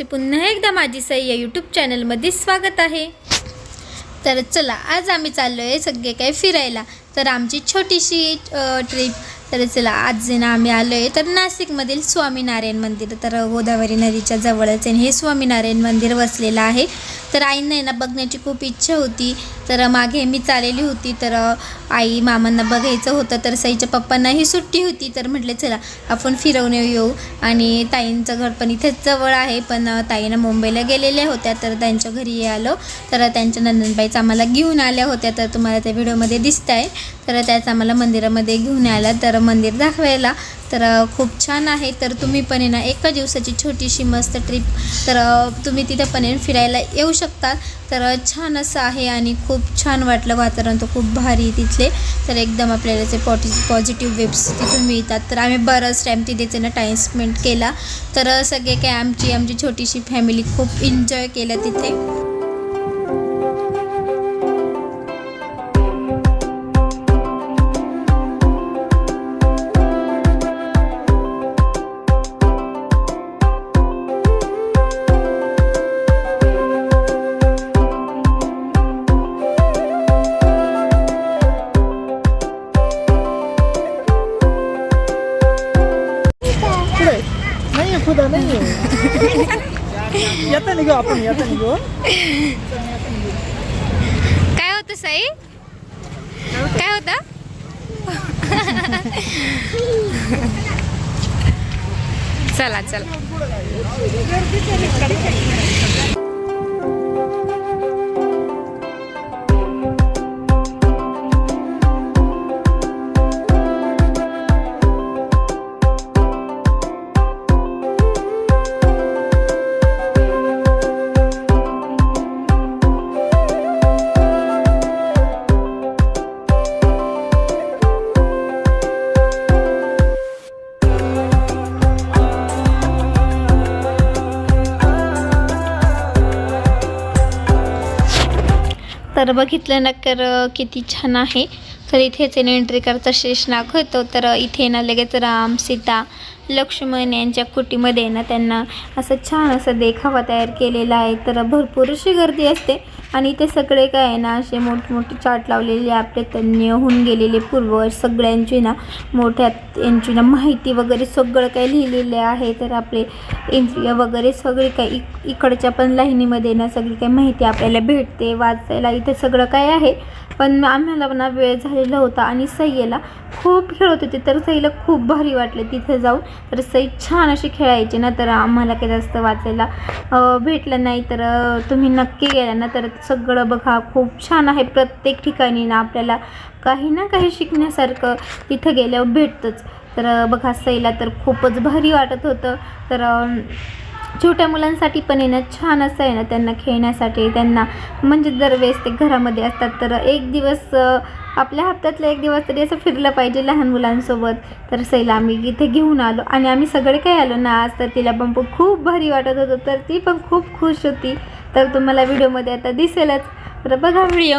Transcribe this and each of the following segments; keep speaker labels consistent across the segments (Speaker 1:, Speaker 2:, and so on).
Speaker 1: नमस्कार पुन्हा एकदा माझी सई या यूट्यूब चॅनलमध्ये स्वागत आहे. तर चला आज आम्ही चाललो आहे सगळे काही फिरायला. तर आमची छोटीशी ट्रिप तर चला आज जे ना आम्ही आलो आहे तर नाशिकमधील स्वामीनारायण मंदिर. तर गोदावरी नदीच्या जवळच आहे आणि हे स्वामीनारायण मंदिर वसलेलं आहे. तर आईंना आहे ना बघण्याची खूप इच्छा होती. तर मागे मी चाललेली होती. तर आई मामांना बघायचं होतं. तर सईच्या पप्पांनाही सुट्टी होती. तर म्हटले चला आपण फिरवून येऊ. आणि ताईंचं घर पण इथेच जवळ आहे. पण ताईनं मुंबईला गेलेल्या होत्या. तर त्यांच्या घरी आलो. तर त्यांच्या नंदनबाईच आम्हाला घेऊन आल्या होत्या. तर तुम्हाला त्या व्हिडिओमध्ये दिसत आहे तर त्याच आम्हाला मंदिरामध्ये घेऊन आला. तर मंदिर दाखवायला तर खूप छान आहे. तर तुम्ही पण आहे ना एका दिवसाची छोटीशी मस्त ट्रिप तर तुम्ही तिथे पण आहे ना फिरायला येऊ शकता. तर छान असं आहे आणि खूप छान वाटलं. वातावरण तर खूप भारी आहे तिथले. तर एकदम आपल्याला ते पॉटी पॉझिटिव्ह वेब्स तिथून मिळतात. तर आम्ही बरंच टाईम तिथेच ना टाईम स्पेंड केला. तर सगळे काय आमची आमची छोटीशी फॅमिली खूप एन्जॉय केलं तिथे.
Speaker 2: नाही खुदा नाही येता निघू आपण येता निघू
Speaker 1: काय होतं साई काय होतं चला चला तर बघितलं ना तर किती छान आहे. तर इथेच आहे एंट्री करता शेषनाग होतो. तर इथे ना लगेच राम सीता लक्ष्मण यांच्या कुटीमध्ये आहे ना त्यांना असं छान असं देखावा तयार केलेला आहे. तर भरपूर अशी गर्दी असते. आणि ते सगळे काय आहे ना असे मोठमोठे चाट लावलेले आपले तज्ञ होऊन गेलेले पूर्वज सगळ्यांची ना मोठ्या यांची ना माहिती वगैरे सगळं काही लिहिलेले आहे. तर आपले इंद्रिय वगैरे सगळे काही इक इकडच्या पण लाईनीमध्ये ना सगळी काही माहिती आपल्याला भेटते. वाचायला इथे सगळं काय आहे. पण आम्हाला ना वेळ झालेला होता आणि सईला खूप खेळत होते. तर सईला खूप भारी वाटले तिथे जाऊन. तर सई छान अशी खेळायची ना तर आम्हाला काही जास्त वाचायला भेटलं नाही. तर तुम्ही नक्की गेला ना तर सगळं बघा. खूप छान आहे प्रत्येक ठिकाणी ना आपल्याला काही ना काही शिकण्यासारखं तिथं गेल्यावर भेटतंच. तर बघा सईला तर खूपच भारी वाटत होतं. तर छोट्या मुलांसाठी पण आहे ना छान असं आहे ना त्यांना खेळण्यासाठी त्यांना म्हणजे दरवेळेस ते घरामध्ये असतात. तर एक दिवस आपल्या हप्त्यातला एक दिवस तरी असं फिरलं पाहिजे लहान मुलांसोबत. तर सैला आम्ही इथे घेऊन आलो आणि आम्ही सगळे काही आलो ना आज तर तिला पण खूप भारी वाटत होतं तर ती पण खूप खुश होती. तर तुम्हाला व्हिडिओमध्ये आता दिसेलच. तर बघा व्हिडिओ.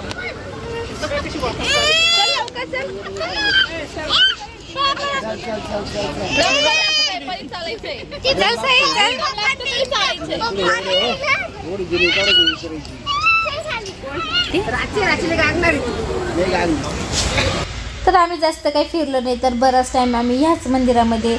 Speaker 1: तर आम्ही जास्त काही फिरलो नाही तर बराच टाईम आम्ही ह्याच मंदिरामध्ये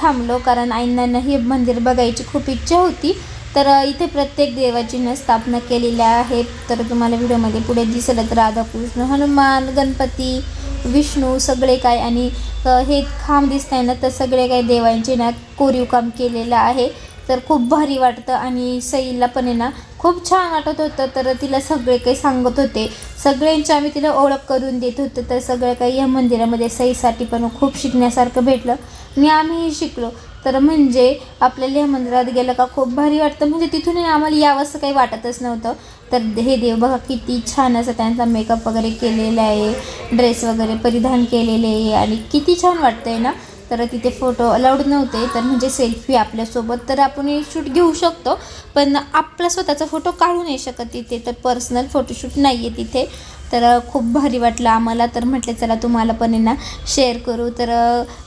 Speaker 1: थांबलो कारण आईंना हे मंदिर बघायची खूप इच्छा होती. तर इथे प्रत्येक देवाची न स्थापना केलेल्या आहेत तर तुम्हाला व्हिडिओमध्ये पुढे दिसलं तर राधाकृष्ण हनुमान गणपती विष्णू सगळे काय आणि हे खांब दिसत आहे ना तर सगळे काही देवांचे ना कोरीव काम केलेलं आहे. तर खूप भारी वाटतं आणि सईला पण आहे ना खूप छान वाटत होतं. तर तिला सगळे काही सांगत होते. सगळ्यांची आम्ही तिला ओळख करून देत होतो. तर सगळं काही या मंदिरामध्ये सईसाठी पण खूप शिकण्यासारखं भेटलं. आणि आम्हीही शिकलो. तर म्हणजे आपल्याला या मंदिरात गेलं का खूप भारी वाटतं. म्हणजे तिथून आम्हाला यावंसं काही वाटतच नव्हतं. तर हे देव बघा किती छान असं त्यांचा मेकअप वगैरे केलेला आहे. ड्रेस वगैरे परिधान केलेले आहे आणि किती छान वाटतंय ना. तर तिथे फोटो अलाउड नव्हते. तर म्हणजे सेल्फी आपल्यासोबत तर आपण शूट घेऊ शकतो. पण आपला स्वतःचा फोटो काढू नाही शकत तिथे. तर पर्सनल फोटोशूट नाही आहे तिथे. तर खूप भारी वाटलं आम्हाला. तर म्हटले चला तुम्हाला पण यांना शेअर करू. तर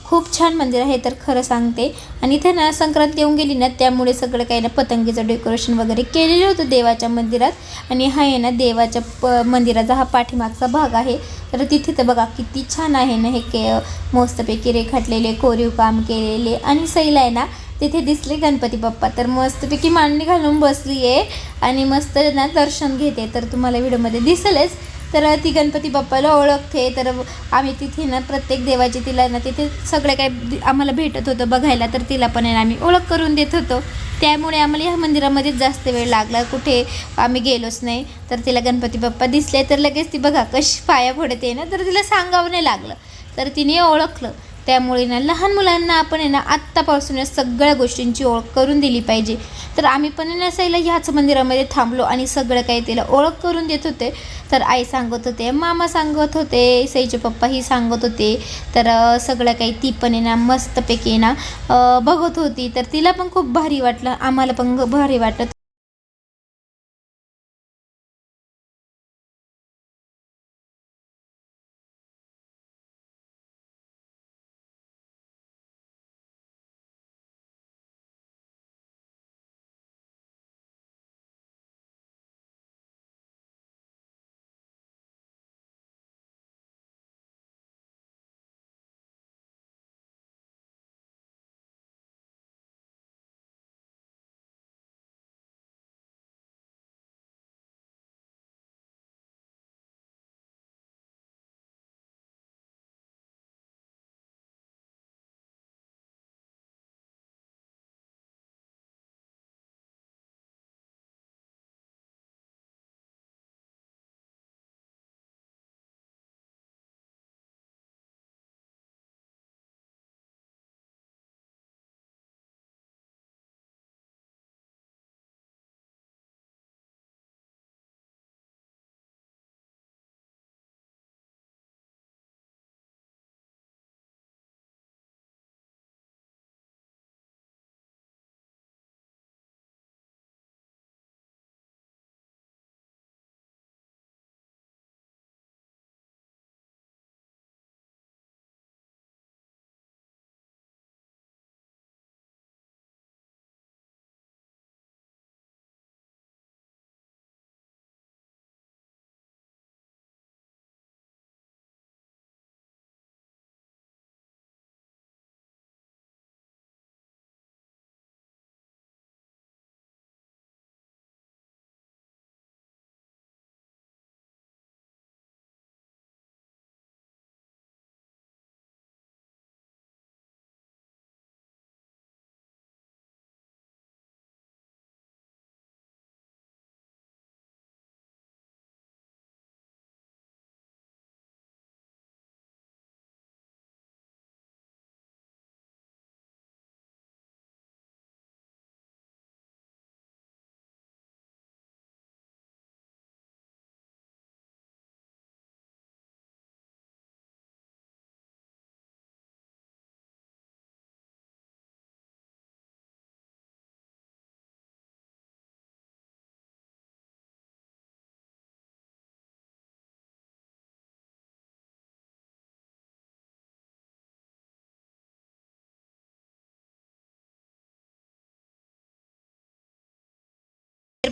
Speaker 1: खूप छान मंदिर आहे तर खरं सांगते. आणि इथे ना संक्रांत येऊन गेली ना त्यामुळे सगळं काही ना पतंगीचं डेकोरेशन वगैरे केलेलं होतं देवाच्या मंदिरात. आणि हा आहे ना देवाच्या प मंदिराचा हा पाठीमागचा भाग आहे. तर तिथे तर बघा किती छान आहे ना हे के मस्तपैकी रेखाटलेले कोरीव काम केलेले आणि सैल आहे ना तिथे दिसले गणपती बाप्पा. तर मस्तपैकी मांडणी घालून बसली आहे आणि मस्त ना दर्शन घेते. तर तुम्हाला व्हिडिओमध्ये दिसेलच. तर ती गणपती बाप्पाला ओळखते. तर आम्ही तिथे ना प्रत्येक देवाची तिला ना तिथे सगळे काही आम्हाला भेटत होतं बघायला. तर तिला पण आहे ना आम्ही ओळख करून देत होतो. त्यामुळे आम्हाला ह्या मंदिरामध्येच जास्त वेळ लागला. कुठे आम्ही गेलोच नाही. तर तिला गणपती बाप्पा दिसले तर लगेच ती बघा कशी पाया पडते ना तर तिला सांगावं नाही लागलं. तर तिने ओळखलं. त्यामुळे ना लहान मुलांना आपण आहे ना आत्तापासूनच सगळ्या गोष्टींची ओळख करून दिली पाहिजे. तर आम्ही पण आहे ना साईला ह्याच मंदिरामध्ये थांबलो आणि सगळं काही तिला ओळख करून देत होते. तर आई सांगत होते मामा सांगत होते सईचे पप्पाही सांगत होते. तर सगळं काही ती पण आहे ना मस्तपैकी ना बघत होती. तर तिला पण खूप भारी वाटलं आम्हाला पण भारी वाटत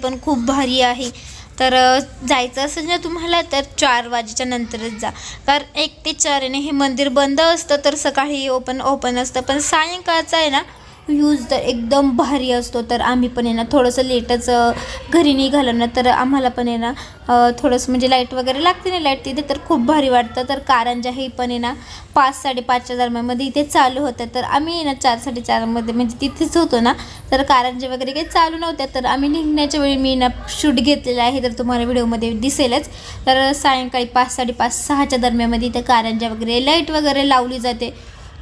Speaker 1: पण खूप भारी आहे. तर जायचं असेल ना तुम्हाला तर चार वाजेच्या नंतरच जा. कारण एक ते चार आहे हे मंदिर बंद असतं तर सकाळी ओपन ओपन असतं. पण सायंकाळचं आहे ना व्ह्यूज तर एकदम भारी असतो. तर आम्ही पण आहे ना थोडंसं लेटच घरी निघालो ना तर आम्हाला पण आहे ना थोडंसं म्हणजे लाइट वगैरे लागते ना लाइट तिथे तर खूप भारी वाटतं. तर कारंजा हे पण आहे ना पाच साडेपाचच्या दरम्यानमध्ये इथे चालू होतं. तर आम्ही आहे ना चार साडेचारमध्ये म्हणजे तिथेच होतो ना तर कारंजा वगैरे काही चालू नव्हत्या तर आम्ही निघण्याच्या वेळी मी ना शूट घेतलेला आहे तर तुम्हाला व्हिडिओमध्ये दिसेलच. तर सायंकाळी पाच साडेपाच सहाच्या दरम्यानमध्ये इथे कारंजा वगैरे लाइट वगैरे लावली जाते.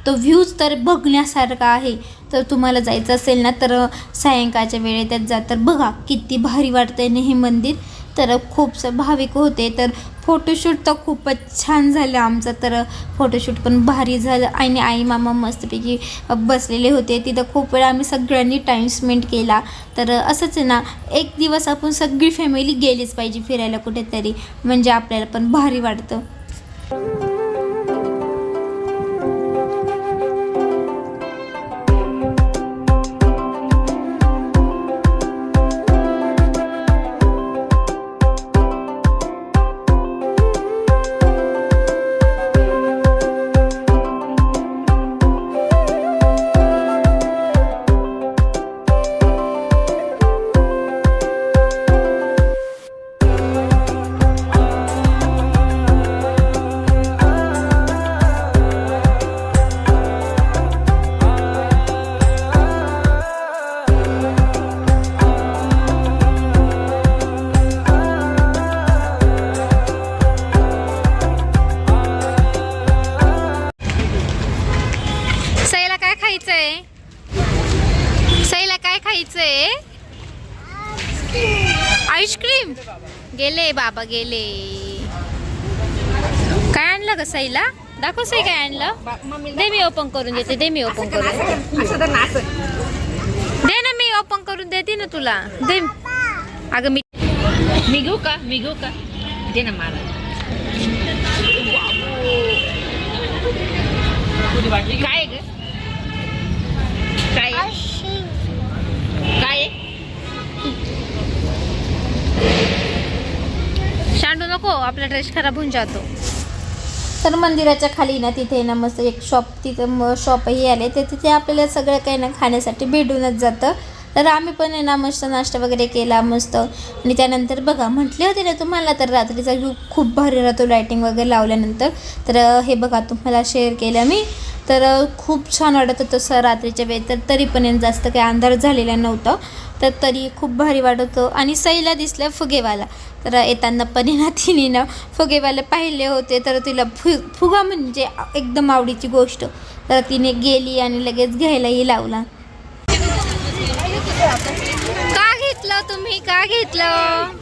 Speaker 1: तो व्ह्यूज तर बघण्यासारखा आहे. तर तुम्हाला जायचं असेल ना तर सायंकाळच्या वेळेत जा. तर बघा किती भारी वाटतंय ना हे मंदिर. तर खूप भाविक होते. तर फोटोशूट तर खूपच छान झालं आमचं. तर फोटोशूट पण भारी झालं. आणि आई मामा मस्तपैकी बसलेले होते. तिथं खूप वेळा आम्ही सगळ्यांनी टाईम स्पेंड केला. तर असंच आहे ना एक दिवस आपण सगळी फॅमिली गेलीच पाहिजे फिरायला कुठेतरी. म्हणजे आपल्याला पण भारी वाटतं. बाबा गेले काय आणलं ग सईला? दाखव सई काय आणलं. दे मी ओपन करून देते दे मी ओपन करून.
Speaker 2: असं तर नाच
Speaker 1: दे ना मी ओपन करून देते ना तुला. दे. अगं मी
Speaker 3: मी घेऊ का? मी घेऊ का? दे ना मला. काय आहे? ग काय? काय आहे?
Speaker 1: नको आपला ड्रेस खराब होऊन जातो तर मंदिराच्या खाली ना तिथे ना मस्त एक शॉप तिथं शॉपही आले तर तिथे आपल्याला सगळं काही ना खाण्यासाठी भेटूनच जातं तर आम्ही पण आहे ना मस्त नाश्ता वगैरे केला मस्त. आणि त्यानंतर बघा म्हटले होते ना तुम्हाला तर रात्रीचा व्यू खूप भारी राहतो लायटिंग वगैरे लावल्यानंतर तर हे बघा तुम्हाला शेअर केलं मी. तर खूप छान वाटत होतं सर रात्रीच्या वेळेत तर तरी पण जास्त काही अंधार झालेला नव्हता. तर तरी खूप भारी वाटत होतं. आणि सईला दिसलं फुगेवाला. तर येताना पण ना तिने ना फुगेवाले पाहिले होते. तर तिला फु फुगा म्हणजे एकदम आवडीची गोष्ट. तर तिने गेली आणि लगेच घ्यायलाही लावला. का घेतलं तुम्ही? का घेतलं?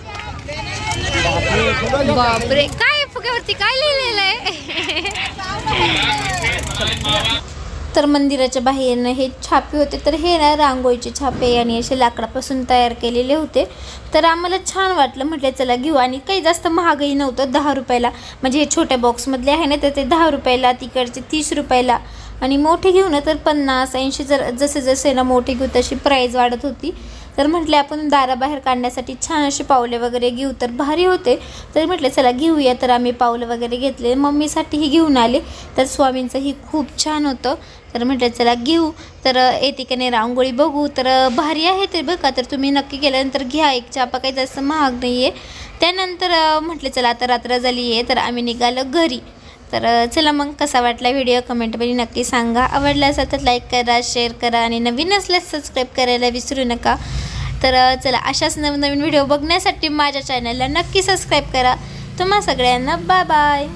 Speaker 1: बापरे. काय फुग्यावरती? काय लिहिलेलं आहे? तर मंदिराच्या बाहेरनं हे छापे होते. तर हे ना रांगोळीचे छापे आणि असे लाकडापासून तयार केलेले होते. तर आम्हाला छान वाटलं. म्हटलं चला घेऊ. आणि काही जास्त महागही नव्हतं. दहा रुपयाला. म्हणजे हे छोट्या बॉक्समधले आहे ना तर ते दहा रुपयाला तिकडचे तीस रुपयाला आणि मोठे घेऊ ना तर पन्नास ऐंशी जर जसे जसे ना मोठे घेऊ तशी प्राईज वाढत होती. तर म्हटले आपण दाराबाहेर काढण्यासाठी छान असे पावले वगैरे घेऊ. तर भारी होते. तर म्हटले चला घेऊया. तर आम्ही पावलं वगैरे घेतले. मम्मीसाठीही घेऊन आले. तर स्वामींचंही खूप छान होतं. तर म्हटलं चला घेऊ. तर येते की नाही रांगोळी बघू. तर भारी आहे ते बघा. तर तुम्ही नक्की केल्यानंतर घ्या. एक चापा काही जास्त महाग नाही आहे त्यानंतर म्हटलं चला आता रात्र झाली आहे तर आम्ही निघालो घरी. तर चला मग कसा वाटला व्हिडिओ कमेंटमध्ये नक्की सांगा. आवडला असेल तर लाईक करा शेअर करा आणि नवीन असल्यास सबस्क्राईब करायला विसरू नका. तर चला अशाच नवनवीन नवीन व्हिडिओ बघण्यासाठी माझ्या चॅनलला नक्की सबस्क्राईब करा. तुम्हा सगळ्यांना बाय बाय